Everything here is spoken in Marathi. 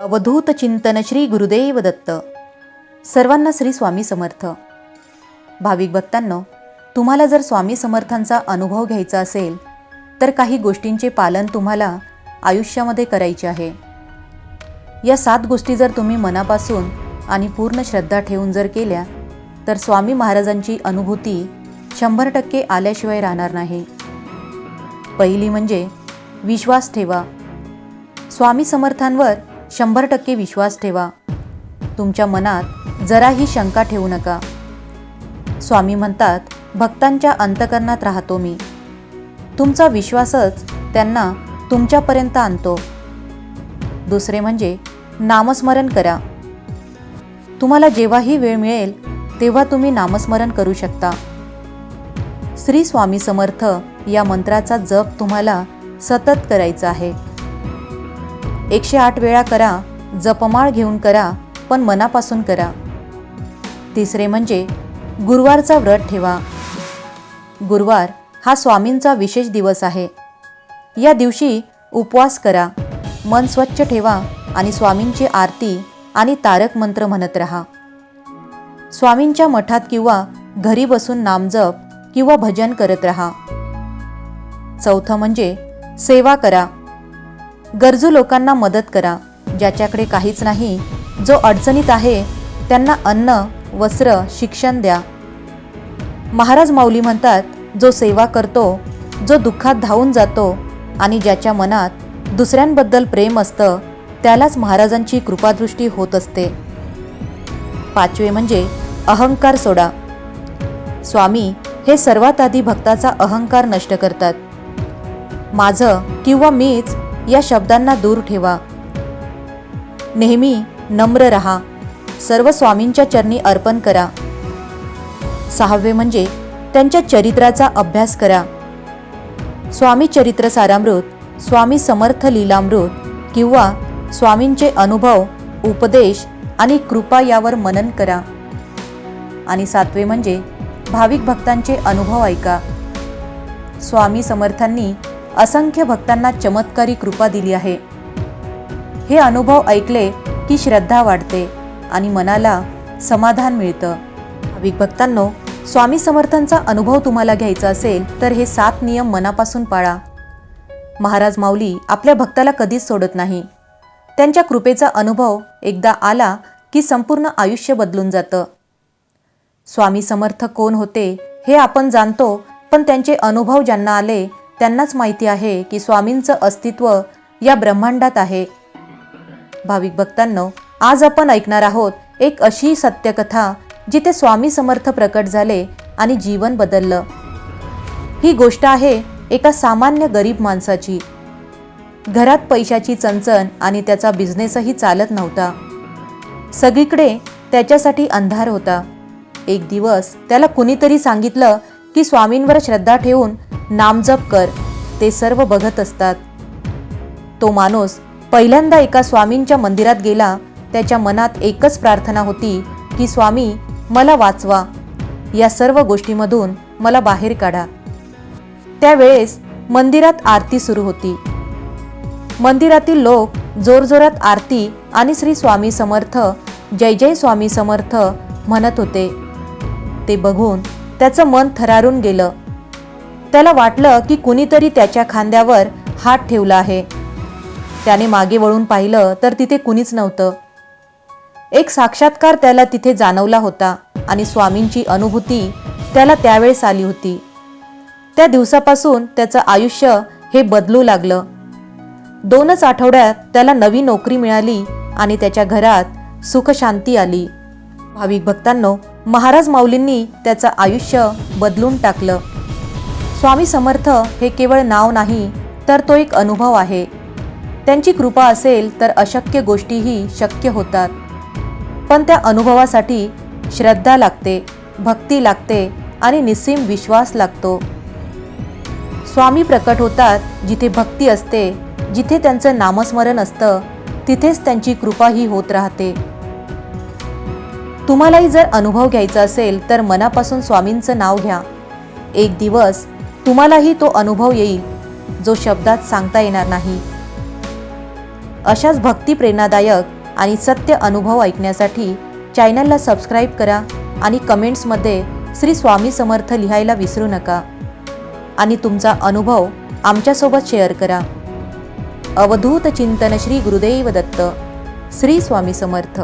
अवधूत चिंतन श्री गुरुदेव दत्त. सर्वांना श्री स्वामी समर्थ. भाविक भक्तांनो तुम्हाला जर स्वामी समर्थांचा अनुभव घ्यायचा असेल तर काही गोष्टींचे पालन तुम्हाला आयुष्यामध्ये करायचे आहे. या सात गोष्टी जर तुम्ही मनापासून आणि पूर्ण श्रद्धा ठेवून जर केल्या तर स्वामी महाराजांची अनुभूती शंभर टक्के आल्याशिवाय राहणार नाही. पहिली म्हणजे विश्वास ठेवा. स्वामी समर्थांवर शंभर टक्के विश्वास ठेवा. तुमच्या मनात जराही शंका ठेवू नका. स्वामी म्हणतात भक्तांच्या अंतकरणात राहतो मी. तुमचा विश्वासच त्यांना तुमच्यापर्यंत आणतो. दुसरे म्हणजे नामस्मरण करा. तुम्हाला जेव्हाही वेळ मिळेल तेव्हा तुम्ही नामस्मरण करू शकता. श्री स्वामी समर्थ या मंत्राचा जप तुम्हाला सतत करायचा आहे. एकशे आठ वेळा करा जपमाळ घेऊन करा पण मनापासून करा. तिसरे म्हणजे गुरुवारचा व्रत ठेवा. गुरुवार हा स्वामींचा विशेष दिवस आहे. या दिवशी उपवास करा मन स्वच्छ ठेवा आणि स्वामींची आरती आणि तारक मंत्र म्हणत रहा. स्वामींच्या मठात किंवा घरी बसून नामजप किंवा भजन करत रहा. चौथं म्हणजे सेवा करा. गरजू लोकांना मदत करा ज्याच्याकडे काहीच नाही जो अडचणीत आहे त्यांना अन्न वस्त्र शिक्षण द्या. महाराज माऊली म्हणतात जो सेवा करतो जो दुःखात धावून जातो आणि ज्याच्या मनात दुसऱ्यांबद्दल प्रेम असतं त्यालाच महाराजांची कृपादृष्टी होत असते. पाचवे म्हणजे अहंकार सोडा. स्वामी हे सर्वात आधी भक्ताचा अहंकार नष्ट करतात. माझं किंवा मीच या शब्दांना दूर ठेवा. नेहमी नम्र रहा. सर्व स्वामींच्या चरणी अर्पण करा. सहावे म्हणजे त्यांच्या चरित्राचा अभ्यास करा. स्वामी चरित्र सारामृत स्वामी समर्थ लीलामृत किंवा स्वामींचे अनुभव उपदेश आणि कृपा यावर मनन करा. आणि सातवे म्हणजे भाविक भक्तांचे अनुभव ऐका. स्वामी समर्थांनी असंख्य भक्तांना चमत्कारी कृपा दिली आहे. हे अनुभव ऐकले की श्रद्धा वाढते आणि मनाला समाधान मिळतं. भाविक भक्तांनो स्वामी समर्थांचा अनुभव तुम्हाला घ्यायचा असेल तर हे सात नियम मनापासून पाळा. महाराज माऊली आपल्या भक्ताला कधीच सोडत नाही. त्यांच्या कृपेचा अनुभव एकदा आला की संपूर्ण आयुष्य बदलून जातं. स्वामी समर्थ कोण होते हे आपण जाणतो पण त्यांचे अनुभव ज्यांना आले त्यांनाच माहिती आहे की स्वामींचं अस्तित्व या ब्रह्मांडात आहे. भाविक भक्तांनो आज आपण ऐकणार आहोत एक अशी सत्यकथा जिथे स्वामी समर्थ प्रकट झाले आणि जीवन बदललं. ही गोष्ट आहे एका सामान्य गरीब माणसाची. घरात पैशाची चणचण आणि त्याचा बिझनेसही चालत नव्हता. सगळीकडे त्याच्यासाठी अंधार होता. एक दिवस त्याला कुणीतरी सांगितलं की स्वामींवर श्रद्धा ठेवून नामजप कर ते सर्व बघत असतात. तो माणूस पहिल्यांदा एका स्वामींच्या मंदिरात गेला त्याच्या मनात एकच प्रार्थना होती की स्वामी मला वाचवा. या सर्व गोष्टीमधून मला बाहेर काढा. त्यावेळेस मंदिरात आरती सुरू होती. मंदिरातील लोक जोरजोरात आरती आणि श्री स्वामी समर्थ जय जय स्वामी समर्थ म्हणत होते. ते बघून त्याचं मन थरारून गेलं. त्याला वाटलं की कुणीतरी त्याच्या खांद्यावर हात ठेवला आहे. त्याने मागे वळून पाहिलं तर तिथे कुणीच नव्हतं. एक साक्षात्कार त्याला तिथे जाणवला होता आणि स्वामींची अनुभूती त्याला त्यावेळेस आली होती. त्या दिवसापासून त्याचं आयुष्य हे बदलू लागलं. दोनच आठवड्यात त्याला नवी नोकरी मिळाली आणि त्याच्या घरात सुखशांती आली. भाविक भक्तांनो महाराज माऊलींनी त्याचं आयुष्य बदलून टाकलं. स्वामी समर्थ हे केवळ नाव नाही तर तो एक अनुभव आहे. त्यांची कृपा असेल तर अशक्य गोष्टीही शक्य होतात. पण त्या अनुभवासाठी श्रद्धा लागते भक्ती लागते आणि निस्सीम विश्वास लागतो. स्वामी प्रकट होतात जिथे भक्ती असते जिथे त्यांचं नामस्मरण असतं तिथेच त्यांची कृपाही होत राहते. तुम्हालाही जर अनुभव घ्यायचा असेल तर मनापासून स्वामींचं नाव घ्या. एक दिवस तुम्हालाही तो अनुभव येईल जो शब्दात सांगता येणार नाही. अशाच भक्ती प्रेरणादायक आणि सत्य अनुभव ऐकण्यासाठी चॅनलला सबस्क्राईब करा आणि कमेंट्समध्ये श्री स्वामी समर्थ लिहायला विसरू नका. आणि तुमचा अनुभव आमच्यासोबत शेअर करा. अवधूत चिंतन श्री गुरुदेव दत्त श्री स्वामी समर्थ.